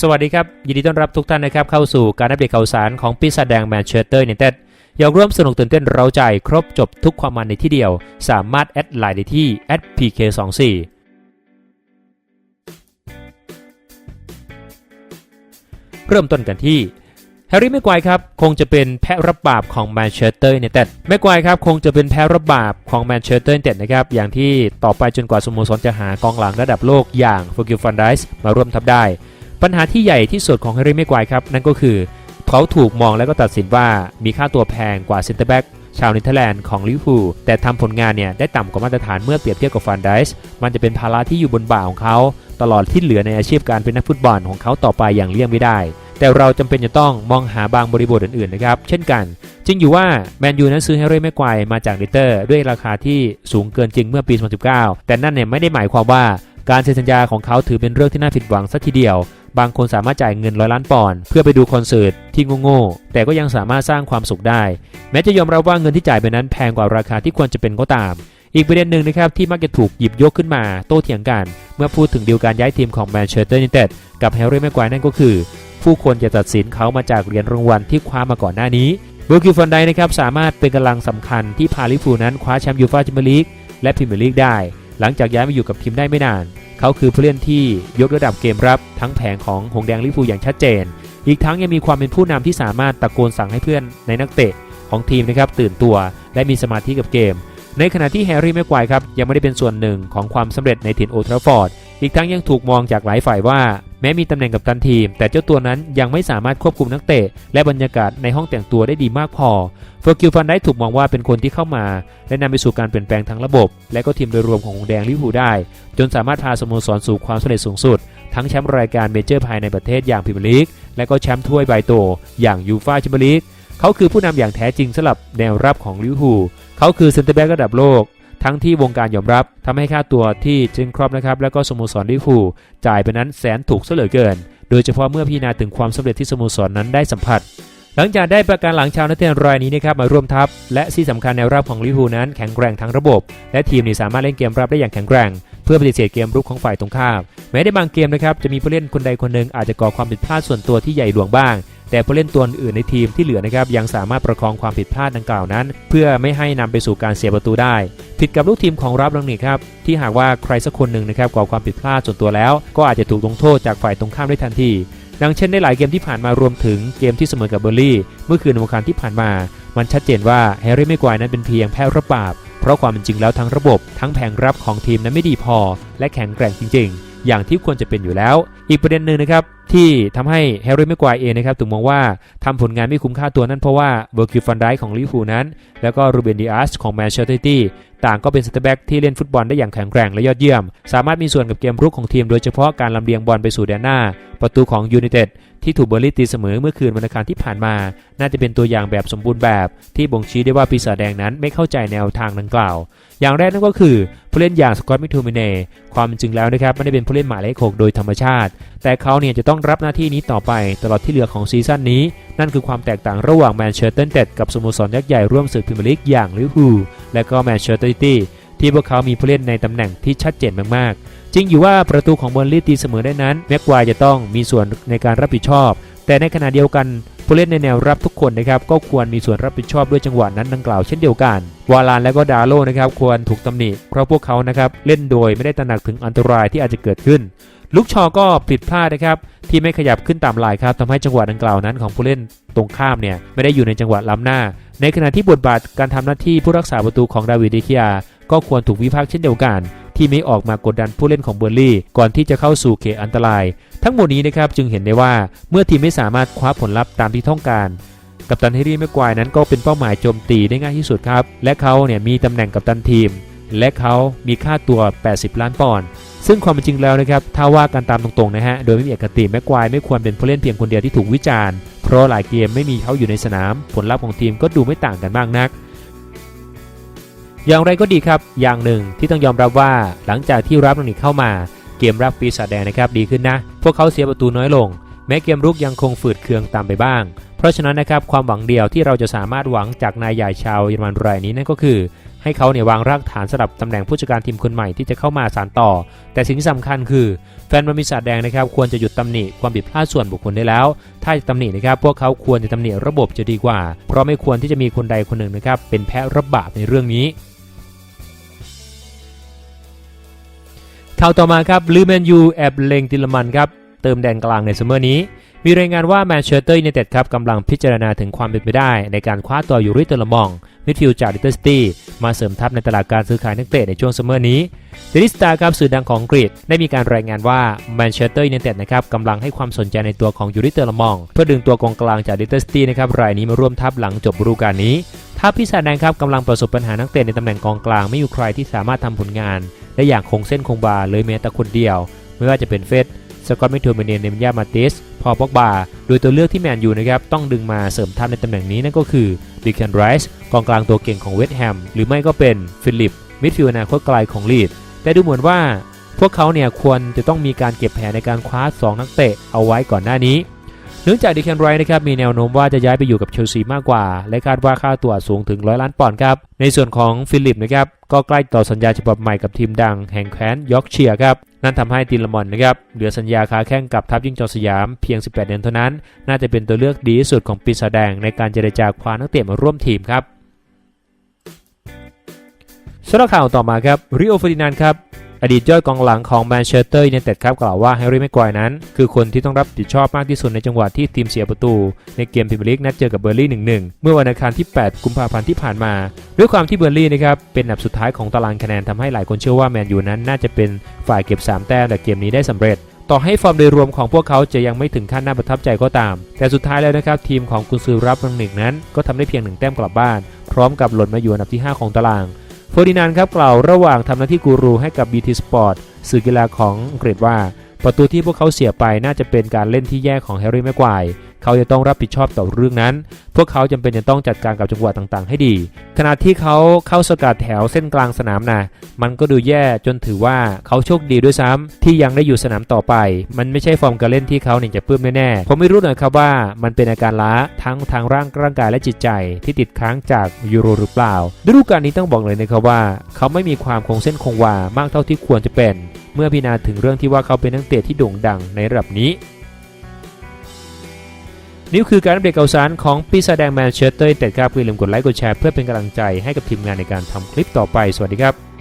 สวัสดีครับ ยินดีต้อนรับทุกท่านนะครับ เข้าสู่การอัปเดตข่าวสารของปีศาจแดงแมนเชสเตอร์ยูไนเต็ดอยากร่วมสนุกตื่นเต้นเร้าใจ ครบจบทุกความมันในที่เดียว สามารถแอดไลน์ได้ที่ @pk24 เริ่มต้นกันที่แฮร์รี่แม็กไกวครับคงจะเป็นแพะรับบาปของแมนเชสเตอร์ยูไนเต็ดแม็กไกวครับคงจะเป็นแพะรับบาปของแมนเชสเตอร์ยูไนเต็ดนะครับอย่างที่ต่อไปจนกว่าสโมสรจะหากองหลังระดับโลกอย่างฟูกิลฟันไดส์มาร่วมทัพได้ ปัญหาที่ใหญ่ที่สุดของแฮร์รี่แม็กวร์ครับ นั่นก็คือเขาถูกมองแล้วก็ตัดสินว่ามีค่าตัวแพงกว่าเซนเตอร์แบ็กชาวเนเธอร์แลนด์ของลิเวอร์พูลแต่ทำผลงานเนี่ยได้ต่ำกว่ามาตรฐานเมื่อเปรียบเทียบกับฟันไดส์มันจะเป็นภาระที่อยู่บนบ่าของเขา ตลอดที่เหลือในอาชีพการเป็นนักฟุตบอลของเขาต่อไปอย่างเลี่ยงไม่ได้ แต่เราจำเป็นจะต้องมองหาบางบริบทอื่นๆนะครับ เช่นกัน จริงอยู่ว่าแมนยูนั้นซื้อแฮร์รี่แม็กไกวร์มาจากลิเตอร์ ด้วยราคาที่สูงเกินจริงเมื่อปี 2019 แต่นั่นเนี่ยไม่ได้หมายความว่าการเซ็นสัญญาของเขาถือเป็นเรื่องที่น่าผิดหวังสักทีเดียว บางคนสามารถจ่ายเงินร้อยล้านปอนด์เพื่อไปดูคอนเสิร์ตที่โง่ๆแต่ก็ยังสามารถสร้างความสุขได้ แม้จะยอมรับว่าเงินที่จ่ายไปนั้นแพงกว่าราคาที่ควรจะเป็นก็ตาม อีกประเด็นหนึ่งนะครับที่มักจะถูกหยิบยกขึ้นมาโต้เถียงกัน เมื่อพูดถึงดีลการย้ายทีมของแมนเชสเตอร์ยูไนเต็ดกับแฮร์รี่แม็กไกวร์นั่นก็คือ ผู้คนจะตัดสินเขามาจากเหรียญรางวัลที่คว้ามาก่อนหน้านี้เบลกิวฟันไดนะครับสามารถเป็นกำลังสำคัญที่พาลิฟูนั้นคว้าแชมป์ยูฟ่าแชมเปี้ยนลีกและพรีเมียร์ลีกได้ หลังจากย้ายมาอยู่กับทีมได้ไม่นาน เขาคือผู้เล่นที่ยกระดับเกมรับทั้งแผงของหงแดงลิฟูอย่างชัดเจน อีกทั้งยังมีความเป็นผู้นำที่สามารถตะโกนสั่งให้เพื่อนในนักเตะของทีมนะครับตื่นตัวและมีสมาธิกับเกม ในขณะที่แฮร์รี่แม็กไกวร์ครับยังไม่ได้เป็นส่วนหนึ่งของความสำเร็จในถิ่นโอทราฟฟอร์ด อีกทั้งยังถูกมองจากหลายฝ่ายว่า ม้มีตำแหน่งกับตันทีม แต่เจ้าตัวนั้นยังไม่สามารถควบคุมนักเตะ และบรรยากาศในห้องแต่งตัวได้ดีมากพอเฟอร์กิลฟันได้ถูกมองว่าเป็นคนที่เข้ามา และนำไปสู่การเปลี่ยนแปลงทั้งระบบ และก็ทีมโดยรวมของหงแดงลิเวอร์พูลได้ จนสามารถพาสโมสรสู่ความสำเร็จสูงสุด ทั้งแชมป์รายการเมเจอร์ภายในประเทศอย่างพรีเมียร์ลีกและก็แชมป์ถ้วยใบโต อย่างยูฟ่าแชมเปี้ยนลีกเขาคือผู้นำอย่างแท้จริงสำหรับแนวรับของลิเวอร์พูลเขาคือเซนเตอร์แบ็กระดับโลก ทั้งที่วงการยอมรับทำให้ค่าตัวที่เจนครอปนะครับและก็สโมสรลิเวอร์พูจ่ายไปนั้นแสนถูกซะเหลือเกิน โดยเฉพาะเมื่อพิจารณาถึงความสำเร็จที่สโมสรนนั้นได้สัมผัส หลังจากได้ประกันหลังชาวนักเตะรายนี้นะครับมาร่วมทัพ และที่สำคัญแนวรับของลิเวอร์พูนั้นแข็งแกร่งทั้งระบบ และทีมนี่สามารถเล่นเกมรับได้อย่างแข็งแกร่งเพื่อปฏิเสธเกมรุกของฝ่ายตรงข้ามแม้ในบางเกมนะครับจะมีผู้เล่นคนใดคนหนึ่งอาจจะก่อความผิดพลาดส่วนตัวที่ใหญ่หลวงบ้าง แต่ผู้เล่นตัวอื่นในทีมที่เหลือนะครับยังสามารถประคองความผิดพลาดดังกล่าวนั้น เพื่อไม่ให้นำไปสู่การเสียประตูได้ ผิดกับลูกทีมของรับลังนี่ครับที่หากว่าใครสักคนหนึ่งนะครับก่อความผิดพลาดส่วนตัวแล้ว ก็อาจจะถูกลงโทษจากฝ่ายตรงข้ามได้ทันทีดังเช่นในหลายเกมที่ผ่านมารวมถึงเกมที่เสมอกับเบอร์ลี่เมื่อคืนวันอังคารที่ผ่านมา มันชัดเจนว่าแฮร์รี่ไม่กวายนั้นเป็นเพียงแพ้รับบาปเพราะความเป็นจริงแล้วทั้งระบบ ทั้งแผงรับของทีมนั้นไม่ดีพอ และแข็งแกร่งจริง ๆ อย่างที่ควรจะเป็นอยู่แล้ว อีกประเด็นหนึ่งนะครับที่ทำให้แฮร์รี่ไม่กวายเองนะครับถูกมองว่าทำผลงานไม่คุ้มค่าตัวนั่นเพราะว่าเบอร์คิวฟันไดของลิเวอร์พูลนั้น แล้วก็รูเบนดิอาสของแมนเชสเตอร์ซิตี้ต่างก็เป็นสเตอร์แบ็กที่เล่นฟุตบอลได้อย่างแข็งแกร่งและยอดเยี่ยม สามารถมีส่วนกับเกมรุกของทีมโดยเฉพาะการลำเลียงบอลไปสู่แดนหน้า ประตูของยูไนเต็ด ที่ถูกเบอร์ลี่ตีเสมอเมื่อคืนวันอังคารที่ผ่านมา น่าจะเป็นตัวอย่างแบบสมบูรณ์แบบที่บ่งชี้ได้ว่าปีศาจแดงนั้นไม่เข้าใจแนวทางดังกล่าว อย่างแรกนั่นก็คือผู้เล่นอย่างสกอตต์มิทูมิเน่ความจริงแล้วนะครับไม่ได้เป็นผู้เล่นหมายเลขหกโดยธรรมชาติ แต่เขาเนี่ยจะต้องรับหน้าที่นี้ต่อไปตลอดที่เหลือของซีซั่นนี้ นั่นคือความแตกต่างระหว่างแมนเชสเตอร์ยูไนเต็ดกับสโมสรยักษ์ใหญ่ร่วมศึกพรีเมียร์ลีกอย่างลิเวอร์พูลและก็แมนเชสเตอร์ซิตี้ที่พวกเขามีผู้เล่นในตำแหน่งที่ชัดเจนมากๆ จริงอยู่ว่าประตูของเบอร์ลี่ตีเสมอได้นั้นแม็กควายจะต้องมีส่วนในการรับผิดชอบ แต่ในขณะเดียวกันผู้เล่นในแนวรับทุกคนนะครับก็ควรมีส่วนรับผิดชอบด้วยจังหวะนั้นดังกล่าวเช่นเดียวกัน วาลานและก็ดาโลนะครับควรถูกตำหนิ เพราะพวกเขานะครับเล่นโดยไม่ได้ตระหนักถึงอันตรายที่อาจจะเกิดขึ้นลุกชอก็ผิดพลาดนะครับที่ไม่ขยับขึ้นตามลายครับทำให้จังหวะดังกล่าวนั้นของผู้เล่นตรงข้ามเนี่ยไม่ได้อยู่ในจังหวะล้ำหน้า ในขณะที่บทบาทการทำหน้าที่ผู้รักษาประตูของดาวิดเดคิอาก็ควรถูกวิพากษ์เช่นเดียวกัน ที่ไม่ออกมากดดันผู้เล่นของเบอร์ลี่ก่อนที่จะเข้าสู่เขตอันตราย ทั้งหมดนี้นะครับจึงเห็นได้ว่าเมื่อทีมไม่สามารถคว้าผลลัพธ์ตามที่ต้องการกัปตันเฮรี่แม็กควายนั้นก็เป็นเป้าหมายโจมตีได้ง่ายที่สุดครับ และเขาเนี่ยมีตำแหน่งกัปตันทีม และเขามีค่าตัว 80 ล้านปอนด์ซึ่งความเป็นจริงแล้วนะครับถ้าว่ากันตามตรงๆนะฮะโดยไม่มีอคติแม็กควายไม่ควรเป็นผู้เล่นเพียงคนเดียวที่ถูกวิจารณ์ เพราะหลายเกมไม่มีเขาอยู่ในสนาม ผลลัพธ์ของทีมก็ดูไม่ต่างกันมากนัก อย่างไรก็ดีครับ อย่างหนึ่งที่ต้องยอมรับว่าหลังจากที่รับลงนี้เข้ามา เกมรับปีศาจแดงนะครับดีขึ้นนะ พวกเขาเสียประตูน้อยลง แม้เกมรุกยังคงฝืดเคืองตามไปบ้าง เพราะฉะนั้นนะครับความหวังเดียวที่เราจะสามารถหวังจากนายใหญ่ชาวเยอรมันรายนี้นั่นก็คือ ให้เขาเนี่ยวางรากฐานสำหรับตำแหน่งผู้จัดการทีมคนใหม่ที่จะเข้ามาสานต่อ แต่สิ่งที่สำคัญคือแฟนบอลปีศาจแดงนะครับควรจะหยุดตำหนิความผิดพลาดส่วนบุคคลได้แล้ว ถ้าจะตำหนินะครับพวกเขาควรจะตำหนิระบบจะดีกว่า เพราะไม่ควรที่จะมีคนใดคนหนึ่งนะครับเป็นแพ้รับบาปในเรื่องนี้ ข่าวต่อมาครับลือแมนยูแอบเลงติลมันครับเติมแดนกลางในซัมเมอร์นี้ มีรายงานว่าแมนเชสเตอร์ยูไนเต็ดครับกำลังพิจารณาถึงความเป็นไปได้ ในการคว้าตัวยูริเตอร์ลมองมิดฟิลด์จากลิตเติ้ลซิตี้มาเสริมทัพในตลาดการซื้อขายนักเตะในช่วงซัมเมอร์นี้เดลิสตาครับสื่อดังของอังกรีกได้มีการรายงานว่าแมนเชสเตอร์ยูไนเต็ดนะครับกำลังให้ความสนใจในตัวของยูริเตอร์ลมอง เพื่อดึงตัวกองกลางจากลิตเติ้ลซิตี้นะครับรายนี้มาร่วมทัพหลังจบฤดูกาลนี้ทัพพิศาแดงครับกำลังประสบปัญหานักเตะในตำแหน่งกองกลางไม่มีใครที่สามารถทำผลงาน ได้อย่างคงเส้นคงวาเลยแม้แต่คนเดียว ไม่ว่าจะเป็นเฟสสกอตต์แมิทูเมเนียเนมยามาติส พอลป็อกบา โดยตัวเลือกที่แมนยูนะครับต้องดึงมาเสริมทัพในตำแหน่งนี้นั่นก็คือดิแคนไรส์กองกลางตัวเก่งของเวสต์แฮม หรือไม่ก็เป็นฟิลิป มิดฟิลด์อนาคตไกลของลีด แต่ดูเหมือนว่า พวกเขาเนี่ยควรจะต้องมีการเก็บแผนในการคว้า 2 นักเตะเอาไว้ก่อนหน้านี้ เนื่องจากดิแคนไรนะครับมีแนวโน้มว่าจะย้ายไปอยู่กับเชลซีมากกว่า และคาดว่าค่าตัวสูงถึงร้อยล้านปอนด์ครับ ในส่วนของฟิลิปนะครับก็ใกล้ต่อสัญญาฉบับใหม่กับทีมดังแห่งแคว้นยอร์กเชียร์ครับนั่นทำให้ติลมอนนะครับเหลือสัญญาค้าแข่งกับทัพยิ่งจอสยามเพียง 18 เดือนเท่านั้น น่าจะเป็นตัวเลือกดีที่สุดของปีศาจแดงในการเจรจาคว้านักเตะมาร่วมทีมครับสำหรับข่าวต่อมาครับริโอเฟอร์ดินานครับ อดีตยอดกองหลังของแมนเชสเตอร์ยูไนเต็ดครับกล่าวว่าแฮร์รี่แม็กควายนั้น คือคนที่ต้องรับผิดชอบมากที่สุดในจังหวะที่ทีมเสียประตู ในเกมพรีเมียร์ลีกนัดเจอกับเบอร์ลี่1-1 เมื่อวันอังคารที่ 8 กุมภาพันธ์ที่ผ่านมา ด้วยความที่เบอร์ลี่นะครับเป็นอันดับสุดท้ายของตารางคะแนนทำให้หลายคนเชื่อว่าแมนยูนั้นน่าจะเป็นฝ่ายเก็บ 3 แต้มแต่เกมนี้ได้สำเร็จต่อให้ฟอร์มโดยรวมของพวกเขาจะยังไม่ถึงขั้นน่าประทับใจก็ตาม แต่สุดท้ายแล้วนะครับทีมของกุนซือรับรังหนึ่งนั้น ก็ทำได้เพียงหนึ่งแต้มกลับบ้าน พร้อมกับหล่นมาอยู่อันดับที่ 5 ของตาราง เฟอร์ดินานด์ครับกล่าวระหว่างทำหน้าที่กูรูให้กับ BT Sport สื่อกีฬาของอังกฤษว่า ประตูที่พวกเขาเสียไปน่าจะเป็นการเล่นที่แย่ของแฮร์รี่แม็กควาย เขาจะต้องรับผิดชอบต่อเรื่องนั้น พวกเขาจำเป็นจะต้องจัดการกับจังหวะต่างๆ ให้ดี ขณะที่เขาเข้าสกัดแถวเส้นกลางสนามนะมันก็ดูแย่จนถือว่าเขาโชคดีด้วยซ้ำที่ยังได้อยู่สนามต่อไป มันไม่ใช่ฟอร์มการเล่นที่เขาเนี่ยจะปลื้มแน่ๆผมไม่รู้หน่อยครับว่ามันเป็นอาการล้าทั้งทางร่างร่างกายและจิตใจที่ติดค้างจากยูโรหรือเปล่าฤดูกาลนี้ต้องบอกเลยนะครับว่า เขาไม่มีความคงเส้นคงวามากเท่าที่ควรจะเป็น เมื่อพิจารณาถึงเรื่องที่ว่าเขาเป็นนักเตะที่โด่งดังในระดับนี้ นี่คือการอัปเดตข่าวสารของปีศาจแดงแมนเชสเตอร์เต็ดครับอย่าลืมกดไลค์กดแชร์เพื่อเป็นกำลังใจให้กับทีมงานในการทำคลิปต่อไป สวัสดีครับ